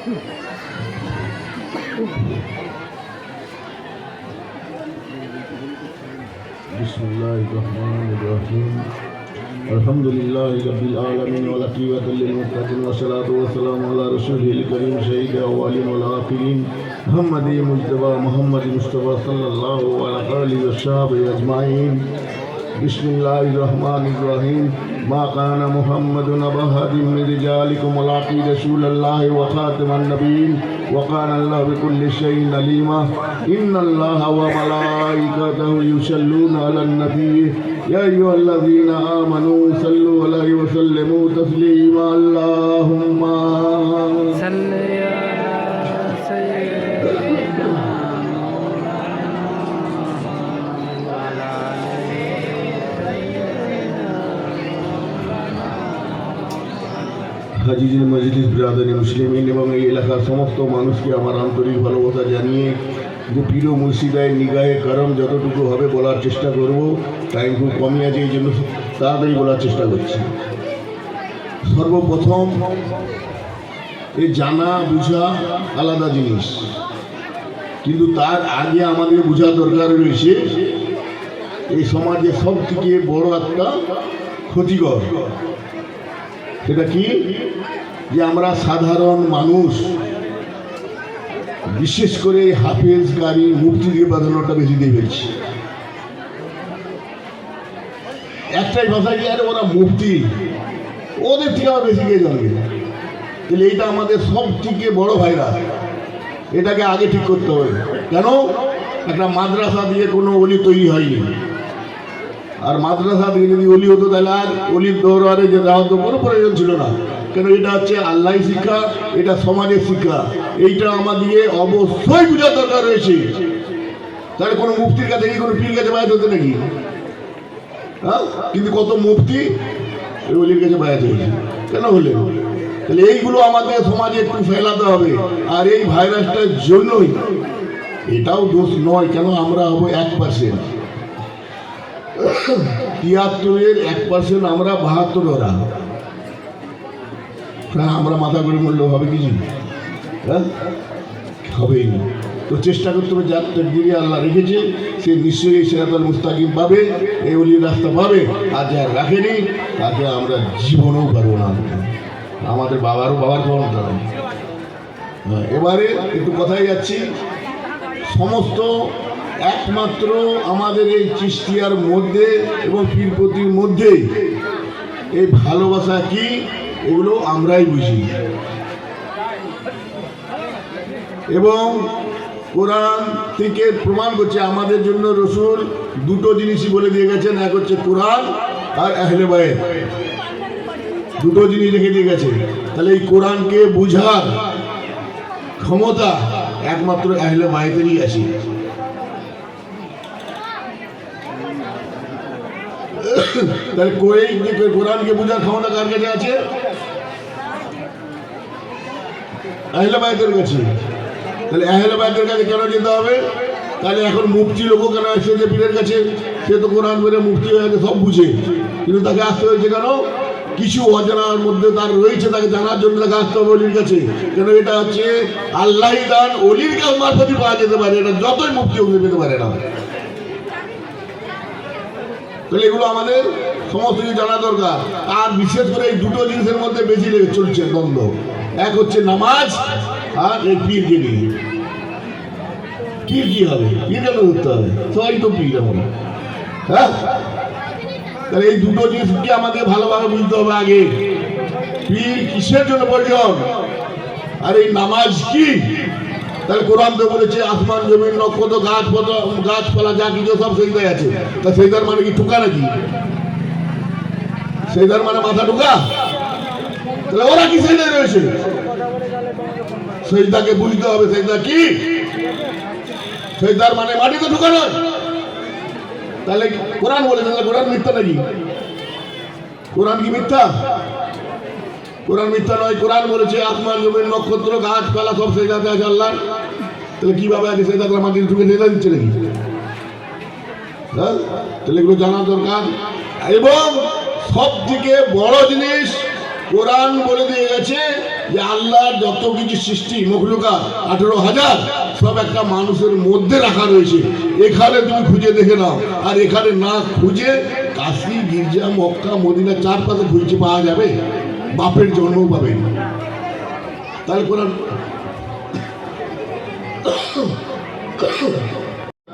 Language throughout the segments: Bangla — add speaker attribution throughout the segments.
Speaker 1: بسم الله الرحمن الرحيم. الحمد لله رب العالمين والعقيبة للمتقين والصلاة والسلام على رسوله الكريم سيد الأولين والآخرين. محمد مجتبى محمد مصطفى صلى الله على آله وصحبه أجمعين. بسم الله الرحمن الرحيم. ما كان محمد نبهد من رجالكم ولاقي رسول الله وخاتم النبي وقال الله بكل شيء عليما. إن الله وملائكته يصلون على النبي. يا أيها الذين آمنوا صلوا عليه وسلموا تسليما. اللهم
Speaker 2: صل
Speaker 1: হাজিজির মজলিস, ব্রাদারি মুসলিমিন এবং এই এলাকার সমস্ত মানুষকে আমার আন্তরিক ভালোবাসা জানিয়ে যে প্রিয় মুর্শিদায় নিগাহে কারণ যতটুকু হবে বলার চেষ্টা করব টাইম খুব কমই আছে, এই জন্য তাড়াতাড়ি বলার চেষ্টা করছি। সর্বপ্রথম এই জানা, বুঝা আলাদা জিনিস। কিন্তু তার আগে আমাদের বোঝা দরকার রয়েছে, এই সমাজে সব থেকে বড় একটা ক্ষতিকর। সেটা কি? যে আমরা সাধারণ মানুষ, বিশেষ করে হাফেজ গাড়ি মুক্তি দিয়ে বাঁধানোটা বেশি দিয়ে ফেলছি। একটাই ভাষা কি, আরে ওরা মুক্তি ওদের থেকে আবার বেশি কে জানবে? তাহলে এইটা আমাদের সব থেকে বড় ভাইরাস। এটাকে আগে ঠিক করতে হবে। কেন? একটা মাদ্রাসা দিয়ে কোনো অলি তৈরি হয়নি। আর মাদ্রাসা দিয়ে যদি অলি হতো তাহলে আর অলির দৌড়ারে যে দেওয়া তো কোনো প্রয়োজন ছিল না। কেন এটা হচ্ছে আল্লাহ শিক্ষা, এটা সমাজের শিক্ষা। এইটা আমাদের অবশ্যই বোঝার দরকার রয়েছে। তাহলে কোনো মুক্তির কাছে কি কোনো পীর কাছে বায়াত হতো নাকি? হ্যাঁ? কিন্তু কত মুক্তি ওই অলির কাছে বায়াত হয়েছে। কেন হলে তাহলে এইগুলো আমাদের সমাজে একটু ফেলাতে হবে। আর এই ভাইরাসটার জন্যই এটাও দোষ নয় কেন আমরা হব এক পার্সেন্ট তিয়াত্তরের এক পার্সেন্ট আমরা বাহাত্তর ওরা হ্যাঁ আমরা মাথা করে মরলেও হবে কিছু হ্যাঁ? হবেই না। তো চেষ্টা করতে হবে যার দিকে আল্লাহ রেখেছে সে নিশ্চয়ই এই সেরাতাল মুস্তাকিম পাবে এই অলির রাস্তা পাবে আর যা রাখেনি তাকে আমরা জীবনেও পারব না। আমাদের বাবারও বাবার ক্ষমতা হ্যাঁ, এবারে একটু কথাই যাচ্ছি। সমস্ত একমাত্র আমাদের এই চিস্তিয়ার মধ্যে এবং পীরপতির মধ্যে এই ভালোবাসা কি? এগুলো আমরাই বুঝি। এবং কোরআন থেকে প্রমাণ করছে, আমাদের জন্য রসুল দুটো জিনিসই বলে দিয়ে গেছেন, এক হচ্ছে কোরআন আর আহলে বায়ের দুটো জিনিস রেখে দিয়ে গেছে। তাহলে এই কোরআনকে বুঝার ক্ষমতা একমাত্র আহলে বায়েতেরই আছে। তাহলে কোরআনকে বোঝার ক্ষমতা কার কাছে আছে? আহলে বাইতের কাছে। তাহলে আহলে বাইতের কাছে কেন যেতে হবে? তাহলে এখন মুক্তি লোকও কেন আসছে যে পীরের কাছে? সে তো কোরআন করে মুক্তি হয়ে সব বুঝে। কিন্তু তাকে আসতে হয়েছে কেন? কিছু অজানার মধ্যে তার রয়েছে, তাকে জানার জন্য তাকে আসতে হবে অলির কাছে। কেন এটা হচ্ছে আল্লাহ দান অলির কাছ মারফতই পাওয়া যেতে পারে, এটা যতই মুক্তি হোক পেতে পারে না। তাহলে এগুলো আমাদের সমস্ত কিছু জানা দরকার। আর বিশেষ করে এই দুটো জিনিসের মধ্যে বেশি চলছে দ্বন্দ্ব। এক হচ্ছে নামাজ আর এই পীরকে নিয়ে পীর কি হবে? পীর কেন ধরতে হবে? সবাই তো পীর এখন। হ্যাঁ? তাহলে এই দুটো জিনিসকে আমাকে ভালোভাবে বুঝতে হবে আগে। পীর কিসের জন্য প্রয়োজন আর এই নামাজ কি? তাহলে কোরআন তো বলেছে, আসমান, জমিন, নক্ষত্র গাছ গাছপালা, যা কিছু সব সেইদায় আছে। তা সেইদার মানে কি টুকা নাকি? সেইদার মানে মাথা টুকা তাহলে ওরা কি সেইদায় রয়েছে? সেইদাকে বুঝতে হবে সেইদা কি? সেইদার মানে মাটিতে ঢুকা নয় তাহলে কোরআন বলেছে তাহলে কোরআন মিথ্যা নাকি? কোরআন কি মিথ্যা? কোরআন মিথ্যা নয়, কোরআন বলেছে আসমান জমির নক্ষত্র, গাছপালা, সব জায়গায় আছে আল্লাহ তাহলে কীভাবে আগে সেই জায়গায় মাটির ঢুকে নেতা দিচ্ছে নাকি? হ্যাঁ? তাহলে এগুলো জানা দরকার। এবং সব থেকে বড় জিনিস কোরআন বলে দিয়ে গেছে যে আল্লাহর যত কিছু সৃষ্টি মখলুকা আঠেরো হাজার, সব একটা মানুষের মধ্যে রাখা রয়েছে। এখানে তুমি খুঁজে দেখে নাও। আর এখানে না খুঁজে কাশি, গির্জা, মক্কা মদিনা চার পাশে খুঁজে পাওয়া যাবে। বাপের জন্মও পাবে। তাহলে কোরআন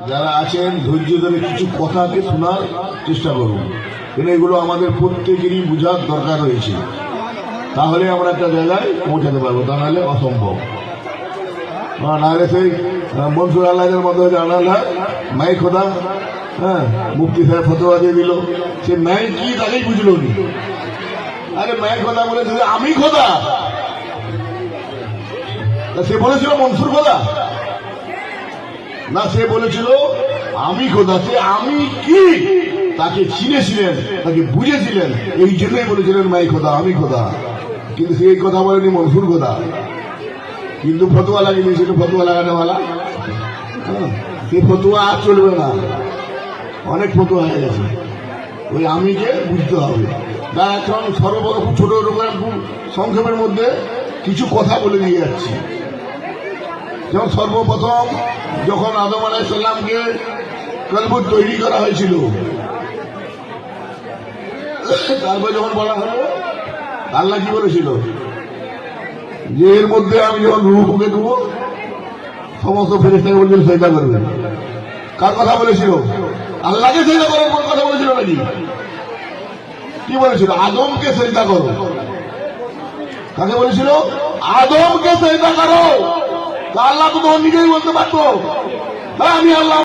Speaker 1: যারা আছেন, ধৈর্য ধরে কিছু কথাকে শোনার চেষ্টা করুন। এগুলো আমাদের প্রত্যেকেরই বোঝার দরকার রয়েছে। তাহলে আমরা একটা জায়গায় পৌঁছাতে পারব, তা নাহলে অসম্ভব। নাহলে সেই মনসুর আল্লাহের মতো জানাল মাই খোদা হ্যাঁ মুক্তি সাহেব ফতোয়া দিয়ে দিল। সে ম্যাই কি তাকেই বুঝলো নি? আরে ম্যাই খোদা বলে আমি খোদা? সে বলেছিল মনসুর খোদা? না, সে বলেছিল, আমি খোদা, সে আমি কি? তাকে চিনেছিলেন, তাকে বুঝেছিলেন, এই জন্যই বলেছিলেন মাই খোদা, আমি খোদা। কিন্তু সে এই কথা বলেনি মনসুর কথা কিন্তু ফতুয়া লাগিয়ে দিয়েছিল ফতুয়া লাগানোওয়ালা হ্যাঁ, সে ফতুয়া আর চলবে না। অনেক ফতুয়া হয়ে গেছে। ওই আমিকে বুঝতে হবে। তার এখন সর্বপ্রথম খুব ছোট রকমের খুব সংক্ষেপের মধ্যে কিছু কথা বলে দিয়ে যাচ্ছি। যেমন সর্বপ্রথম যখন আদম আলাইসাল্লামকে কলবুত তৈরি করা হয়েছিল তারপর যখন বলা হলো আল্লাহ কি বলেছিল? যে এর মধ্যে আমি যখন রুহ ফুকে দেবো, সমস্ত ফেরেস্তাকে বলছিল সেটা করবে। কার কথা বলেছিল? আল্লাহকে সেটা করার কোন কথা বলেছিল নাকি? কি বলেছিল? আদমকে সেটা করো। কাকে বলেছিল? আদমকে সেটা করো। আল্লাহ তো তখন নিজেই বলতে পারতো। হ্যাঁ আমি আল্লাহ